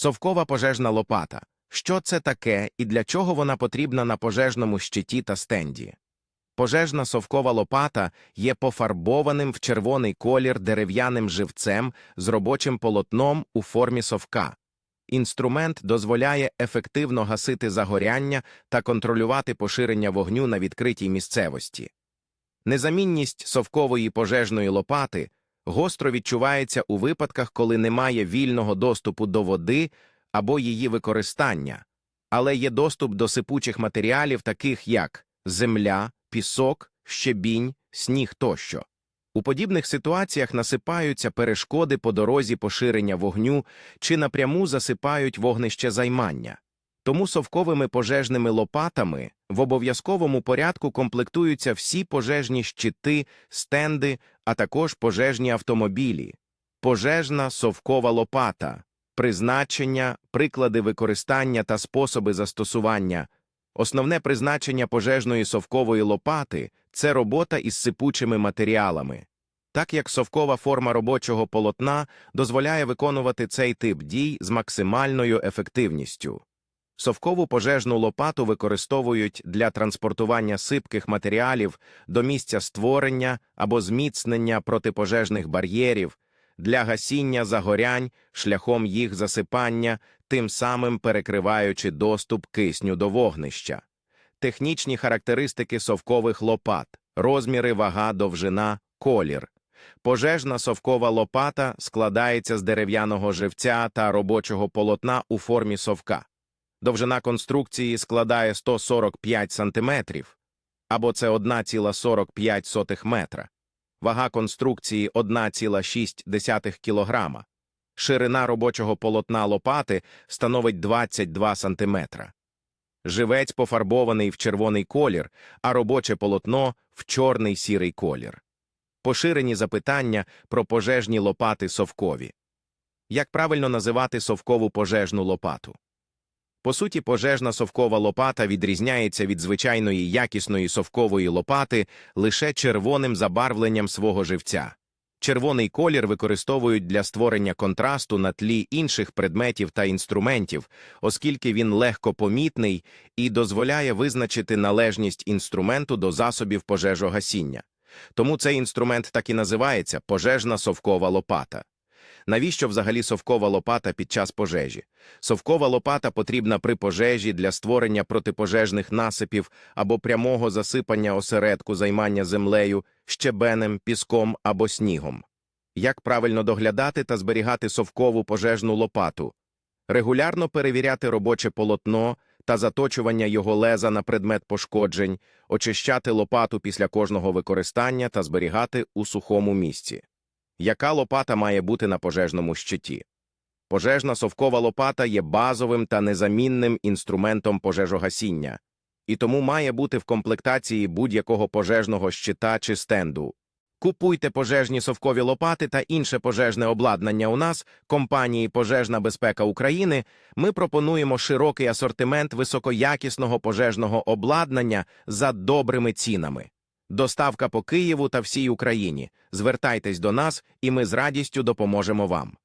Совкова пожежна лопата. Що це таке і для чого вона потрібна на пожежному щиті та стенді? Пожежна совкова лопата є пофарбованим в червоний колір дерев'яним живцем з робочим полотном у формі совка. Інструмент дозволяє ефективно гасити загоряння та контролювати поширення вогню на відкритій місцевості. Незамінність совкової пожежної лопати гостро відчувається у випадках, коли немає вільного доступу до води або її використання, але є доступ до сипучих матеріалів, таких як земля, пісок, щебінь, сніг тощо. У подібних ситуаціях насипаються перешкоди по дорозі поширення вогню чи напряму засипають вогнище займання. Тому совковими пожежними лопатами в обов'язковому порядку комплектуються всі пожежні щити, стенди, а також пожежні автомобілі. Пожежна совкова лопата, призначення, приклади використання та способи застосування. Основне призначення пожежної совкової лопати це робота із сипучими матеріалами. Так як совкова форма робочого полотна дозволяє виконувати цей тип дій з максимальною ефективністю. Совкову пожежну лопату використовують для транспортування сипких матеріалів до місця створення або зміцнення протипожежних бар'єрів, для гасіння загорянь шляхом їх засипання, тим самим перекриваючи доступ кисню до вогнища. Технічні характеристики совкових лопат, розміри, вага, довжина, колір. Пожежна совкова лопата складається з дерев'яного живця та робочого полотна у формі совка. Довжина конструкції складає 145 см, або це 1,45 метра. Вага конструкції 1,6 кг. Ширина робочого полотна лопати становить 22 см. Живець пофарбований в червоний колір, а робоче полотно в чорний сірий колір. Поширені запитання про пожежні лопати совкові. Як правильно називати совкову пожежну лопату? По суті, пожежна совкова лопата відрізняється від звичайної якісної совкової лопати лише червоним забарвленням свого живця. Червоний колір використовують для створення контрасту на тлі інших предметів та інструментів, оскільки він легко помітний і дозволяє визначити належність інструменту до засобів пожежогасіння. Тому цей інструмент так і називається пожежна совкова лопата. Навіщо взагалі совкова лопата під час пожежі? Совкова лопата потрібна при пожежі для створення протипожежних насипів або прямого засипання осередку займання землею, щебенем, піском або снігом. Як правильно доглядати та зберігати совкову пожежну лопату? Регулярно перевіряти робоче полотно та заточування його леза на предмет пошкоджень, очищати лопату після кожного використання та зберігати у сухому місці. Яка лопата має бути на пожежному щиті? Пожежна совкова лопата є базовим та незамінним інструментом пожежогасіння, і тому має бути в комплектації будь-якого пожежного щита чи стенду. Купуйте пожежні совкові лопати та інше пожежне обладнання у нас, компанії Пожежна безпека України. Ми пропонуємо широкий асортимент високоякісного пожежного обладнання за добрими цінами. Доставка по Києву та всій Україні. Звертайтесь до нас, і ми з радістю допоможемо вам.